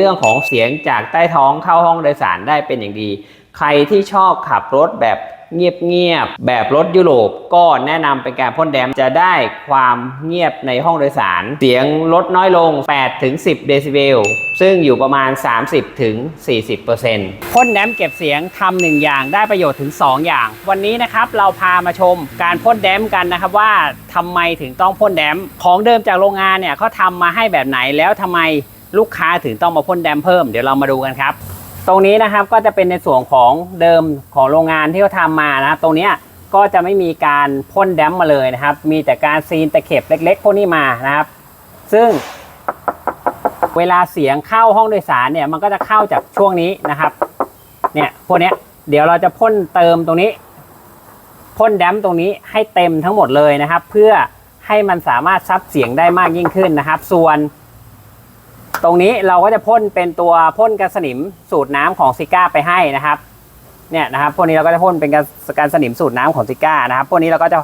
เรื่องของเสียงจากใต้ท้องเข้าห้องโดยสารได้เป็นอย่างดี ใครที่ชอบขับรถแบบเงียบๆ แบบรถยุโรปก็แนะนำเป็นการพ่นแดมจะได้ความเงียบในห้องโดยสาร เสียงลดน้อยลง8ถึง10 เดซิเบล ซึ่งอยู่ประมาณ 30ถึง40%พ่นแดมเก็บเสียงทำหนึ่งอย่างได้ประโยชน์ถึง 2 อย่าง วันนี้นะครับเราพามาชมการพ่นแดมกันนะครับว่าทำไมถึงต้องพ่นแดมของเดิมจากโรงงานเนี่ยเขาทำมาให้แบบไหนแล้วทำไม ลูกค้าถึงต้องมาพ่นแดมเพิ่มเดี๋ยวเรามาดูกันครับ ตรงนี้นะครับก็จะเป็นในส่วนของเดิมของโรงงานที่เขาทำมานะตรงนี้ก็จะไม่มีการพ่นแดมมาเลยนะครับ มีแต่การซีนตะเข็บเล็ก ๆ พวกนี้มานะครับ ซึ่งเวลาเสียงเข้าห้องโดยสารเนี่ยมันก็จะเข้าจากช่วงนี้นะครับ เนี่ยพวกนี้เดี๋ยวเราจะพ่นเติมตรงนี้พ่นแดมตรงนี้ให้เต็มทั้งหมดเลยนะครับ เพื่อให้มันสามารถซับเสียงได้มากยิ่งขึ้นนะครับ ส่วน ตรงนี้เราก็จะพ่นเป็นตัวพ่นกันสนิมสูตรน้ำของซิก้าไปให้นะครับเนี่ยนะครับพวกนี้เราก็จะพ่นเป็นการการสนิมสูตรน้ำของซิก้านะครับพวกนี้เราก็จะ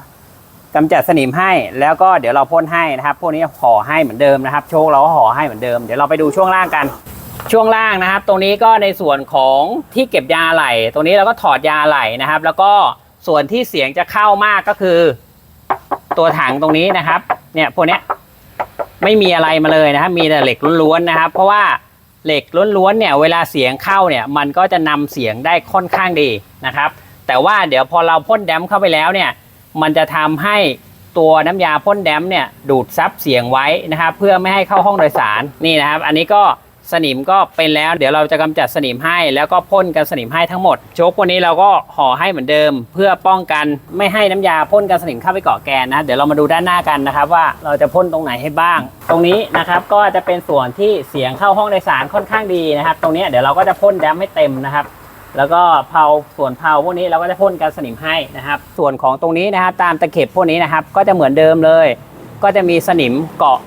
กำจัดสนิมให้แล้วก็เดี๋ยวเราพ่นให้นะครับ พวกนี้ห่อให้เหมือนเดิมนะครับ โชคเราก็ห่อให้เหมือนเดิมเดี๋ยวเราไปดูช่วงล่างกัน ช่วงล่างนะครับ ตรงนี้ก็ในส่วนของที่เก็บยาไหลตรงนี้เราก็ถอดยาไหลนะครับ แล้วก็ส่วนที่เสียงจะเข้ามากก็คือ ตัวถังตรงนี้นะครับ เนี่ยพวกนี้ ไม่มีอะไรมาเลยนะครับ มีแต่เหล็กล้วนๆนะครับ เพราะว่าเหล็กล้วนๆเนี่ยเวลาเสียงเข้าเนี่ยมันก็จะนำเสียงได้ค่อนข้างดีนะครับ แต่ว่าเดี๋ยวพอเราพ่นแดมเข้าไปแล้วเนี่ยมันจะทำให้ตัวน้ำยาพ่นแดมเนี่ยดูดซับเสียงไว้นะครับ เพื่อไม่ให้เข้าห้องโดยสารนี่นะครับ อันนี้ก็ สนิมก็เป็นแล้ว เดี๋ยวเราจะกำจัดสนิมให้ แล้วก็พ่นกันสนิมให้ทั้งหมดโชควันนี้เราก็ห่อให้เหมือนเดิม เพื่อป้องกันไม่ให้น้ำยาพ่นกันสนิมเข้าไปเกาะแกนนะ เดี๋ยวเรามาดูด้านหน้ากันนะครับว่าเราจะพ่นตรงไหนให้บ้าง ตรงนี้นะครับก็จะเป็นส่วนที่เสียงเข้าห้องโดยสารค่อนข้างดีนะครับ ตรงนี้เดี๋ยวเราก็จะพ่นแดมให้เต็มนะครับแล้วก็เผาส่วนเผาพวกนี้เราก็จะพ่นกันสนิมให้นะครับ ส่วนของตรงนี้นะครับตามตะเข็บพวกนี้นะครับ ก็จะเหมือนเดิมเลย ก็จะมีสนิมเกาะ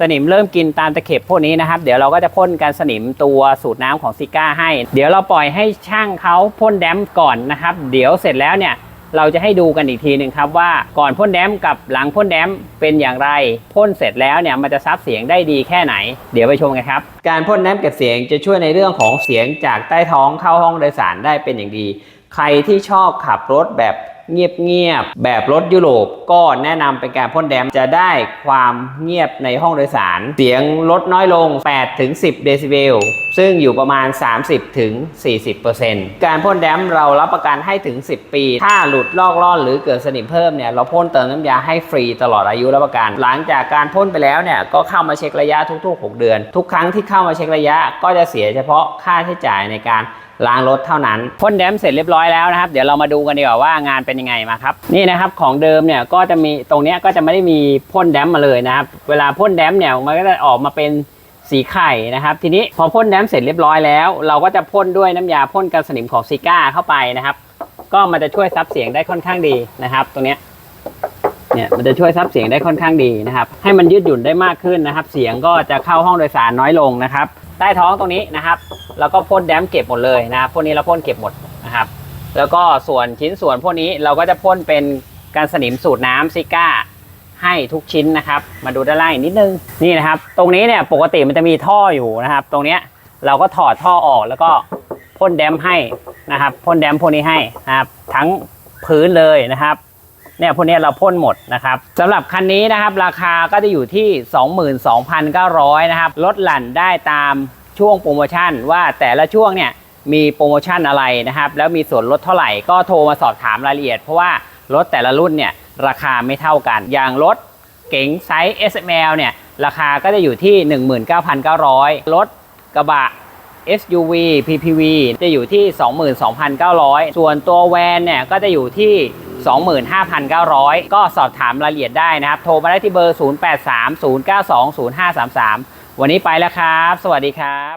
สนิมเริ่มกินตามตะเข็บพวกนี้นะครับ เดี๋ยวเราก็จะพ่นกันสนิมตัวสูตรน้ำของซิก้าให้ เดี๋ยวเราปล่อยให้ช่างเขาพ่นแดมก่อนนะครับ เดี๋ยวเสร็จแล้วเนี่ยเราจะให้ดูกันอีกทีหนึ่งครับว่าก่อนพ่นแดมกับหลังพ่นแดมเป็นอย่างไรพ่นเสร็จแล้วเนี่ยมันจะซับเสียงได้ดีแค่ไหน เดี๋ยวไปชมกันครับ การพ่นแดมเก็บเสียงจะช่วยในเรื่องของเสียงจากใต้ท้องเข้าห้องโดยสารได้เป็นอย่างดี ใครที่ชอบขับรถแบบ เงียบๆแบบรถยุโรปก็แนะนำเป็นการพ่นแดมจะได้ความเงียบในห้องโดยสาร เสียงลดน้อยลง8ถึง10 เดซิเบลซึ่งอยู่ประมาณ 30ถึง40%การพ่นแดมเรารับประกันให้ถึง 10 ปี ถ้าหลุดลอกล่อนหรือเกิดสนิมเพิ่มเนี่ยเราพ่นเติมน้ำยาให้ฟรีตลอดอายุรับประกัน หลังจากการพ่นไปแล้วเนี่ยก็เข้ามาเช็คระยะทุกๆ 6 เดือน ทุกครั้งที่เข้ามาเช็คระยะก็จะเสียเฉพาะค่าใช้จ่ายในการ ล้างรถเท่านั้นพ่นแดมเสร็จเรียบร้อยแล้วนะครับ เดี๋ยวเรามาดูกันดีกว่าว่างานเป็นยังไงมาครับนี่นะครับของเดิมเนี่ยก็จะมีตรงนี้ก็จะไม่ได้มีพ่นแดมมาเลยนะครับเวลาพ่นแดมเนี่ยมันก็จะออกมาเป็นสีไข่นะครับ ทีนี้พอพ่นแดมเสร็จเรียบร้อยแล้ว เราก็จะพ่นด้วยน้ำยาพ่นกันสนิมของซิก้าเข้าไปนะครับ ก็มันจะช่วยซับเสียงได้ค่อนข้างดีนะครับ ตรงนี้เนี่ยมันจะช่วยซับเสียงได้ค่อนข้างดีนะครับ ให้มันยืดหยุ่นได้มากขึ้นนะครับ เสียงก็จะเข้าห้องโดยสารน้อยลงนะครับ ใต้ท้องตรงนี้นะครับ แล้วก็พ่นแดมเก็บหมดเลยนะพวกนี้เราพ่นเก็บหมดนะครับ แล้วก็ส่วนชิ้นส่วนพวกนี้เราก็จะพ่นเป็นการสนิมสูตรน้ำซิก้าให้ทุกชิ้นนะครับ มาดูด้านล่างอีกนิดนึงนี่นะครับ ตรงนี้เนี่ยปกติมันจะมีท่ออยู่นะครับ ตรงเนี้ยเราก็ถอดท่อออกแล้วก็พ่นแดมให้นะครับพ่นแดมพวกนี้ให้นะครับ ทั้งพื้นเลยนะครับ เนี่ยพวกนี้เราพ่นหมดนะครับสำหรับคันนี้นะครับราคาก็จะอยู่ที่ 22,900นะครับลดหลั่นได้ตามช่วงโปรโมชั่นว่าแต่ละช่วงเนี่ยมีโปรโมชั่นอะไรนะครับแล้วมีส่วนลดเท่าไหร่ก็โทรมาสอบถามรายละเอียด เพราะว่ารถแต่ละรุ่นเนี่ยราคาไม่เท่ากัน อย่างรถเก๋งไซส์ SML เนี่ยราคาก็จะอยู่ที่ 19,900 รถกระบะ SUV PPV จะอยู่ที่ 22,900 ส่วนตัวแวนเนี่ยก็จะอยู่ที่ 25,900 ก็สอบถามรายละเอียดได้นะครับ โทรมาได้ที่เบอร์ 0830920533 วันนี้ไปแล้วครับ สวัสดีครับ